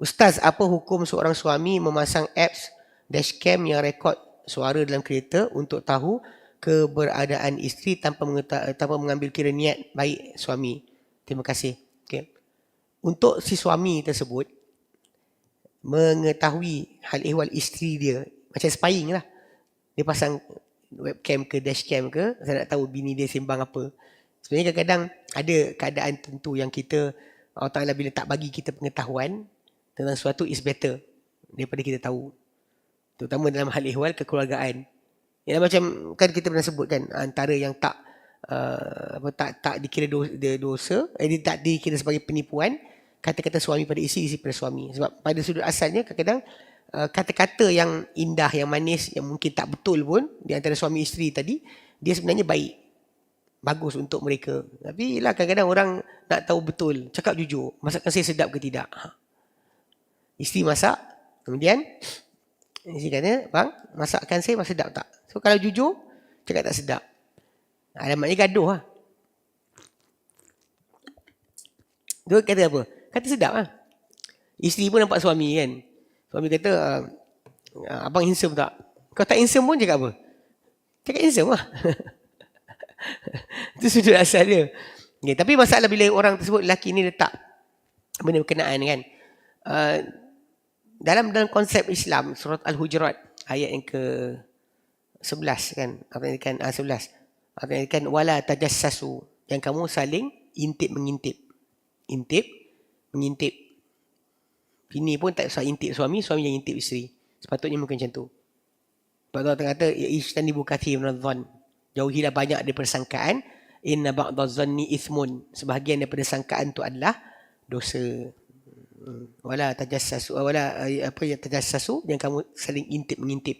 Ustaz, apa hukum seorang suami memasang apps dashcam yang rekod suara dalam kereta untuk tahu keberadaan isteri tanpa mengeta- tanpa mengambil kira niat baik suami? Terima kasih. Okay. Untuk si suami tersebut mengetahui hal ehwal isteri dia macam spying lah. Dia pasang webcam ke dashcam ke saya nak tahu bini dia sembang apa. Sebenarnya kadang-kadang ada keadaan tentu yang kita Allah Ta'ala bila tak bagi kita pengetahuan tentang sesuatu is better daripada kita tahu. Terutama dalam hal ihwal kekeluargaan. Yang macam kan kita pernah sebut kan antara yang tak uh, apa tak tak dikira dosa, dosa eh, dia tak dikira sebagai penipuan kata-kata suami pada isteri isteri pada suami sebab pada sudut asalnya kadang-kadang uh, kata-kata yang indah yang manis yang mungkin tak betul pun di antara suami isteri tadi dia sebenarnya baik bagus untuk mereka tapi lah kadang-kadang orang nak tahu betul cakap jujur masakan saya sedap ke tidak ha. Isteri masak kemudian isteri kata bang masakan saya masih sedap tak? So kalau jujur cakap tak sedap. Alamatnya gaduh lah. Tu kata apa? Kata sedap lah. Isteri pun nampak suami kan. Suami kata uh, abang handsome tak? Kau tak handsome pun cakap apa? Cakap handsome lah. Itu sudut asal dia. Okay, tapi masalah bila orang tersebut lelaki ni letak benda berkenaan kan. Uh, dalam dalam konsep Islam surat Al-Hujurat ayat yang ke 11 kan. Apa yang kan ah, 11. Apa yang kan wala tajassasu yang kamu saling intip mengintip. Intip mengintip. Bini pun tak usah intip suami, suami yang intip isteri. Sepatutnya mungkin macam tu. Sebab Allah kata ya ishtani bukati minadh Jauhilah banyak daripada sangkaan. Inna ba'da zanni ithmun. Sebahagian daripada sangkaan itu adalah dosa. Wala tajassasu. Wala eh, apa yang tajassasu. Yang kamu saling intip mengintip.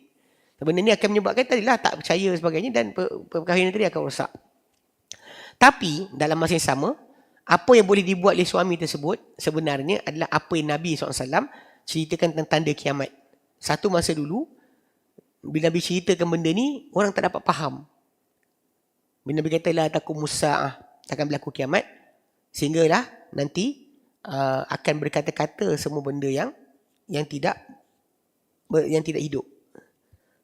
Benda ni akan menyebabkan tadilah tak percaya sebagainya dan perkahwinan tadi akan rosak. Tapi dalam masa yang sama, apa yang boleh dibuat oleh suami tersebut sebenarnya adalah apa yang Nabi SAW ceritakan tentang tanda kiamat. Satu masa dulu, bila Nabi ceritakan benda ni, orang tak dapat faham. Bila Nabi kata la takum musa'ah akan berlaku kiamat sehinggalah nanti uh, akan berkata-kata semua benda yang yang tidak yang tidak hidup.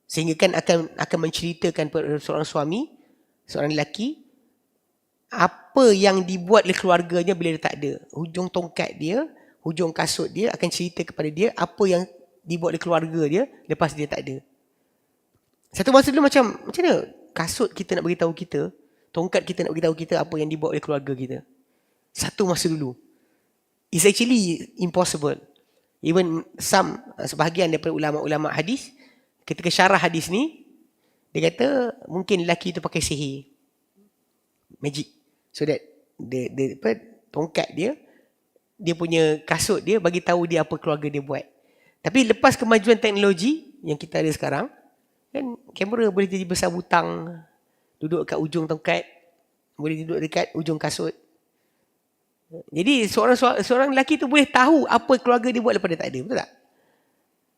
Sehingga kan akan akan menceritakan seorang suami, seorang lelaki apa yang dibuat oleh keluarganya bila dia tak ada. Hujung tongkat dia, hujung kasut dia akan cerita kepada dia apa yang dibuat oleh keluarga dia lepas dia tak ada. Satu masa dulu macam macam mana kasut kita nak beritahu kita, tongkat kita nak beritahu kita apa yang dibuat oleh keluarga kita. Satu masa dulu. It's actually impossible. Even some, sebahagian daripada ulama-ulama hadis, ketika syarah hadis ni, dia kata mungkin lelaki itu pakai sihir. Magic. So that the, the, apa, tongkat dia, dia punya kasut dia bagi tahu dia apa keluarga dia buat. Tapi lepas kemajuan teknologi yang kita ada sekarang, Kan kamera boleh jadi besar butang. Duduk kat ujung tongkat. Boleh duduk dekat ujung kasut. Jadi seorang seorang lelaki tu boleh tahu apa keluarga dia buat lepas dia tak ada. Betul tak?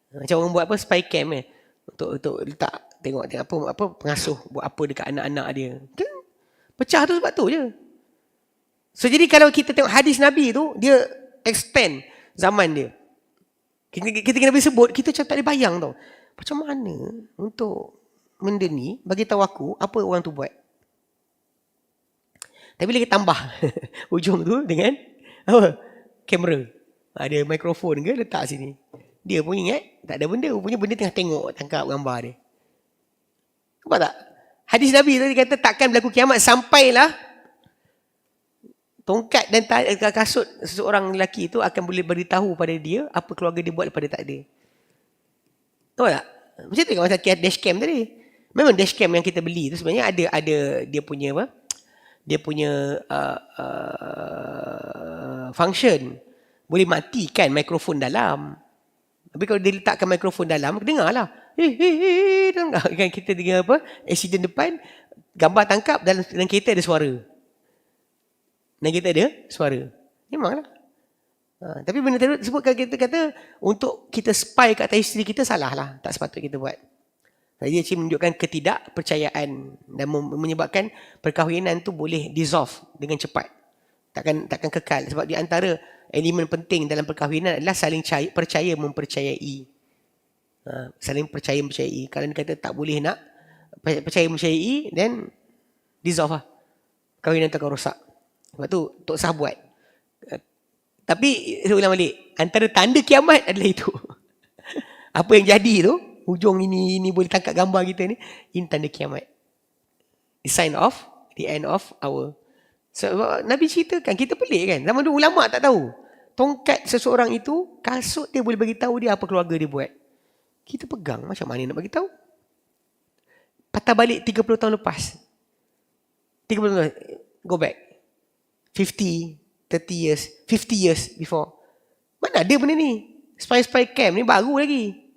Macam orang buat apa spy cam eh. Untuk untuk letak tengok tengok apa apa pengasuh buat apa dekat anak-anak dia. Kan? Pecah tu sebab tu je. So jadi kalau kita tengok hadis Nabi tu dia extend zaman dia. Kita, kita kena sebut kita macam tak boleh bayang tau. Macam mana untuk benda ni bagi tahu aku apa orang tu buat. Tapi lagi tambah ujung tu dengan apa? Kamera. Ada mikrofon ke letak sini. Dia pun ingat tak ada benda. Punya benda tengah tengok tangkap gambar dia. Nampak tak? Hadis Nabi tadi kata takkan berlaku kiamat sampailah tongkat dan kasut seseorang lelaki itu akan boleh beritahu pada dia apa keluarga dia buat dia tak ada. Tahu tak? Macam tu macam dashcam tadi. Memang dashcam yang kita beli tu sebenarnya ada ada dia punya apa? Dia punya uh, uh, function. Boleh matikan mikrofon dalam. Tapi kalau dia letakkan mikrofon dalam. Eh, eh, eh, dengar. Kan kita dengar apa? Accident depan, gambar tangkap dalam, dalam kereta ada suara. Dan kita ada suara. Memanglah. Ha, tapi benda tersebut kita kata untuk kita spy kat atas isteri kita salah lah. Tak sepatutnya kita buat. Jadi dia menunjukkan ketidakpercayaan dan menyebabkan perkahwinan tu boleh dissolve dengan cepat. takkan takkan kekal. Sebab di antara elemen penting dalam perkahwinan adalah saling percaya, percaya mempercayai. Ha, saling percaya mempercayai. Kalau dia kata tak boleh nak percaya mempercayai then dissolve lah. Kahwinan takkan rosak. Sebab tu Tok Sah buat. Eh, tapi saya ulang balik. Antara tanda kiamat adalah itu. Apa yang jadi tu hujung ini ini boleh tangkap gambar kita ni. Ini tanda kiamat. The sign of the end of our. So, Nabi ceritakan kita pelik kan? Zaman dulu ulama tak tahu. Tongkat seseorang itu kasut dia boleh bagi tahu dia apa keluarga dia buat. Kita pegang macam mana nak bagi tahu patah balik 30 tahun lepas. 30 tahun go back. 50 30 years 50 years before. Mana ada benda ni? Spy-spy camp ni baru lagi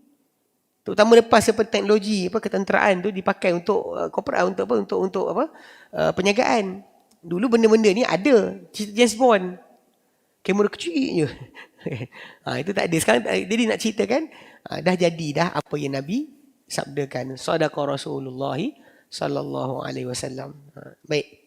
terutama lepas apa teknologi apa ketenteraan tu dipakai untuk uh, corporate untuk apa untuk untuk apa uh, penjagaan dulu benda-benda ni ada. Cerita James Bond. Kamera kecil je. Ha, itu tak ada. Sekarang jadi nak ceritakan ha, dah jadi dah apa yang Nabi sabdakan. Sadaqa Rasulullah sallallahu alaihi wasallam. Ha, baik